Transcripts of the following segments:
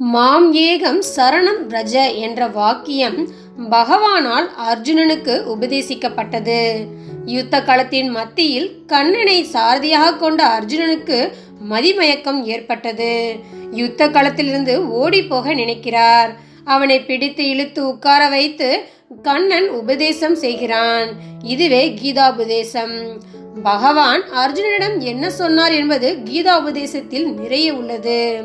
மாம் ஏகம் சரணம் ரஜ என்ற வாக்கியம் பகவானால் அர்ஜுனனுக்கு உபதேசிக்கப்பட்டது. யுத்த களத்தின் மத்தியில் கண்ணனை சாரதியாக கொண்ட அர்ஜுனனுக்கு மதிமயக்கம் ஏற்பட்டது. யுத்த களத்திலிருந்து ஓடி போக நினைக்கிறார். அவனை பிடித்து இழுத்து உட்கார வைத்து கண்ணன் உபதேசம் செய்கிறான். இதுவே கீதாபதேசம். பகவான் அர்ஜுனனிடம் என்ன சொன்னார் என்பது கீதா உபதேசத்தில் நிறைய உள்ளது.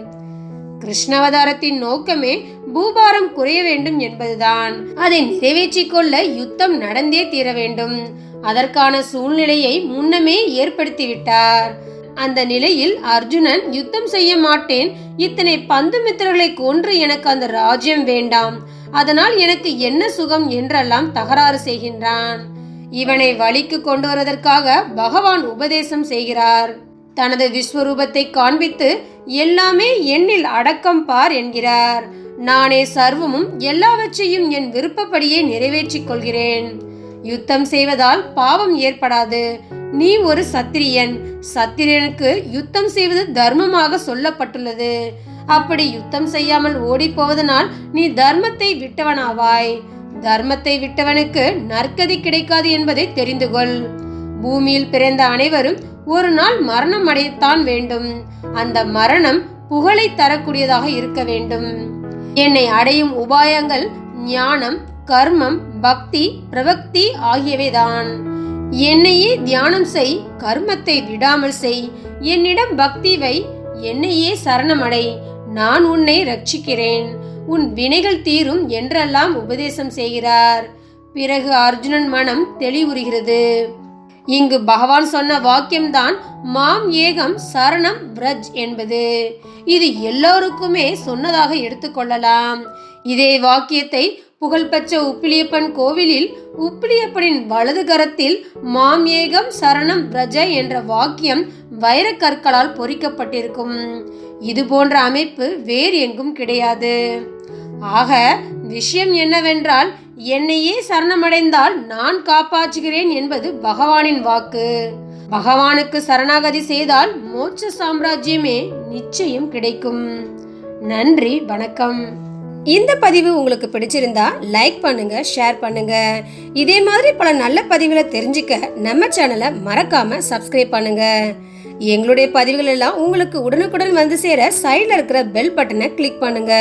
கிருஷ்ணாவதாரத்தின் நோக்கமே பூபாரம் குறைய வேண்டும் என்பதுதான். அதை நிறைவேற்றிக் கொள்ள யுத்தம் நடந்தே தீர வேண்டும். அதற்கான சூழ்நிலையை முன்னமே ஏற்படுத்திவிட்டார். அந்த நிலையில் அர்ஜுனன் யுத்தம் செய்ய மாட்டேன். இத்தனை பந்து மித்திரர்களை கொன்று எனக்கு அந்த ராஜ்யம் வேண்டாம். அதனால் எனக்கு என்ன சுகம்? என்றெல்லாம் தகராறு செய்கின்றான். இவனை வழிக்கு கொண்டு வருவதற்காக பகவான் உபதேசம் செய்கிறார். தனது விஸ்வரூபத்தை காண்பித்து எல்லாமே என்னில் அடக்கம் பார் என்கிறார். நானே சர்வமும் எல்லாவற்றையும் என் விருப்பப்படியே நிறைவேற்றிக் கொள்கிறேன். யுத்தம் செய்வதால் பாவம் ஏற்படாது. நீ ஒரு சத்திரியன். சத்திரியனுக்கு யுத்தம் செய்வது தர்மமாக சொல்லப்பட்டுள்ளது. அப்படி யுத்தம் செய்யாமல் ஓடி போவதனால் நீ தர்மத்தை விட்டவனாவாய். தர்மத்தை விட்டவனுக்கு நற்கதி கிடைக்காது என்பதை தெரிந்து கொள் பூமியில் பிறந்த அனைவரும் ஒரு நாள் மரணம் அடையத்தான் வேண்டும். அந்த மரணம் புகழை தரக்கூடியதாக இருக்க வேண்டும். என்னை அடையும் உபாயங்கள் ஞானம் கர்மம் பக்தி பிரபக்தி ஆகியவைதான். என்னையே தியானம் செய் கர்மத்தை விடாமல் செய். என்னிடம் பக்தி வை என்னையே சரணமடை நான் உன்னை ரட்சிக்கிறேன். உன் வினைகள் தீரும் என்றெல்லாம் உபதேசம் செய்கிறார். பிறகு அர்ஜுனன் மனம் தெளிவுறுகிறது. இங்கு பகவான் சொன்ன வாக்கியம்தான் மாம் ஏகம் சரணம் பிரஜ் என்பது. இது எல்லோருக்குமே சொன்னதாக எடுத்துக்கொள்ளலாம் இதே வாக்கியத்தை புகழ்பெற்ற உப்பிலியப்பன் கோவிலில் உப்பிலியப்பனின் வலது கரத்தில் மாம் ஏகம் சரணம் பிரஜ என்ற வாக்கியம் வைரக்கற்களால் பொறிக்கப்பட்டிருக்கும். இது போன்ற அமைப்பு வேறு எங்கும் கிடையாது. ஆக விஷயம் என்னவென்றால் என்னையே சரணமடைந்தால் நான் காப்பாற்றுகிறேன் என்பது பகவானின் வாக்கு. பகவானுக்கு சரணாகதி செய்தால் மோட்ச சாம்ராஜ்யமே நிச்சயம் கிடைக்கும். நன்றி வணக்கம். இந்த பதிவு உங்களுக்கு பிடிச்சிருந்தா லைக் பண்ணுங்க ஷேர் பண்ணுங்க. இதே மாதிரி பல நல்ல பதிவுகளை தெரிஞ்சுக்க நம்ம சேனலை மறக்காம சப்ஸ்கிரைப் பண்ணுங்க. எங்களுடைய பதிவுகள் எல்லாம் உங்களுக்கு உடனுக்குடன் வந்து சேர சைடில் இருக்கிற பெல் பட்டனை கிளிக் பண்ணுங்க.